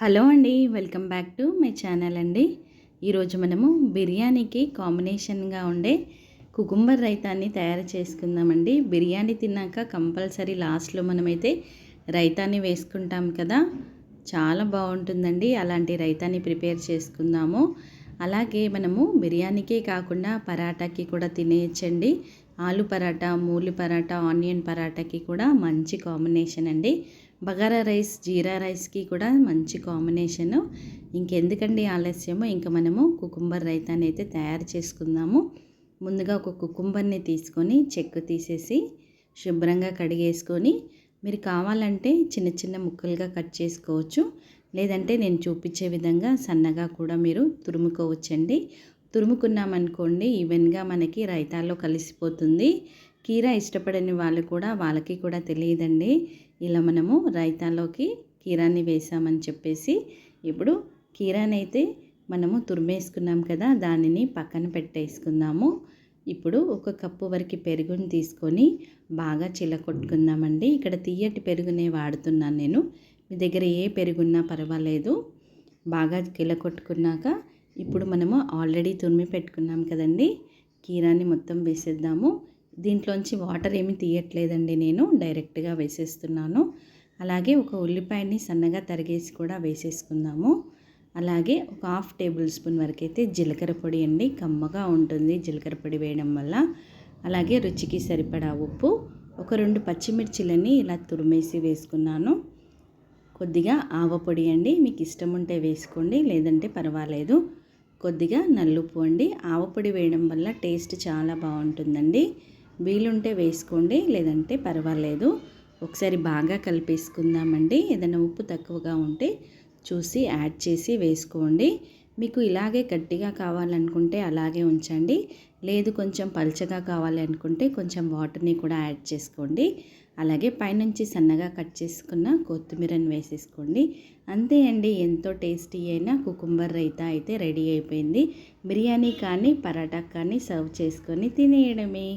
Hello అండి welcome back to my channel అండి. ఈరోజు మనము బిర్యానీకి కాంబినేషన్గా ఉండే కుకుంబర్ రైతాన్ని తయారు చేసుకుందామండి. బిర్యానీ తిన్నాక కంపల్సరీ లాస్ట్లో మనమైతే రైతాన్ని వేసుకుంటాం కదా. చాలా బాగుంటుందండి అలాంటి రైతాన్ని ప్రిపేర్ చేసుకుందాము. అలాగే మనము బిర్యానీకే కాకుండా పరాటాకి కూడా తినేయచ్చండి. ఆలు పరాటా మూలి పరాటా ఆనియన్ పరాటాకి కూడా మంచి కాంబినేషన్ అండి. బగారా రైస్ జీరా రైస్కి కూడా మంచి కాంబినేషను ఇంకెందుకండి ఆలస్యము? ఇంకా మనము కుకుంబర్ రైతాన్ని అయితే తయారు చేసుకుందాము. ముందుగా ఒక కుకుంబర్ని తీసుకొని చెక్కు తీసేసి శుభ్రంగా కడిగేసుకొని మీరు కావాలంటే చిన్న చిన్న ముక్కలుగా కట్ చేసుకోవచ్చు. లేదంటే నేను చూపించే విధంగా సన్నగా కూడా మీరు తురుముకోవచ్చండి. తురుముకున్నామనుకోండి ఈవెన్గా మనకి రైతాల్లో కలిసిపోతుంది. కీరా ఇష్టపడని వాళ్ళు కూడా వాళ్ళకి కూడా తెలియదండి. ఇలా మనము రైతాలోకి కీరాని వేసామని చెప్పేసి ఇప్పుడు కీరానైతే మనము తురిమేసుకున్నాం కదా దానిని పక్కన పెట్టేసుకుందాము. ఇప్పుడు ఒక కప్పు వరకు పెరుగుని తీసుకొని బాగా చిలకొట్టుకుందామండి ఇక్కడ తీయటి పెరుగునే వాడుతున్నాను నేను. మీ దగ్గర ఏ పెరుగున్నా పర్వాలేదు. బాగా కిలకొట్టుకున్నాక ఇప్పుడు మనము ఆల్రెడీ తురిమి పెట్టుకున్నాం కదండి. కీరాని మొత్తం వేసేద్దాము. దీంట్లోంచి వాటర్ ఏమి తీయట్లేదండి నేను డైరెక్ట్గా వేసేస్తున్నాను. అలాగే ఒక ఉల్లిపాయని సన్నగా తరిగేసి కూడా వేసేసుకుందాము. అలాగే ఒక హాఫ్ టేబుల్ స్పూన్ వరకు అయితే జీలకర్ర పొడి అండి కమ్మగా ఉంటుంది జీలకర్ర పొడి వేయడం వల్ల. అలాగే రుచికి సరిపడా ఉప్పు ఒక రెండు పచ్చిమిర్చిలని ఇలా తురిమేసి వేసుకున్నాను. కొద్దిగా ఆవపొడి అండి మీకు ఇష్టం ఉంటే వేసుకోండి లేదంటే పర్వాలేదు. కొద్దిగా నల్లుపు అండి ఆవపొడి వేయడం వల్ల టేస్ట్ చాలా బాగుంటుందండి. వీలుంటే వేసుకోండి లేదంటే పర్వాలేదు. ఒకసారి బాగా కలిపేసుకుందామండి. ఏదైనా ఉప్పు తక్కువగా ఉంటే చూసి యాడ్ చేసి వేసుకోండి. మీకు ఇలాగే గట్టిగా కావాలనుకుంటే అలాగే ఉంచండి. లేదు కొంచెం పల్చగా కావాలి అనుకుంటే కొంచెం వాటర్ని కూడా యాడ్ చేసుకోండి. అలాగే పైనుంచి సన్నగా కట్ చేసుకున్న కొత్తిమీరని వేసేసుకోండి. అంతే అండి ఎంతో టేస్టీ అయిన కుకుంబర్ రైతా అయితే రెడీ అయిపోయింది. బిర్యానీ కానీ పరాటా కానీ సర్వ్ చేసుకొని తినేయడమే.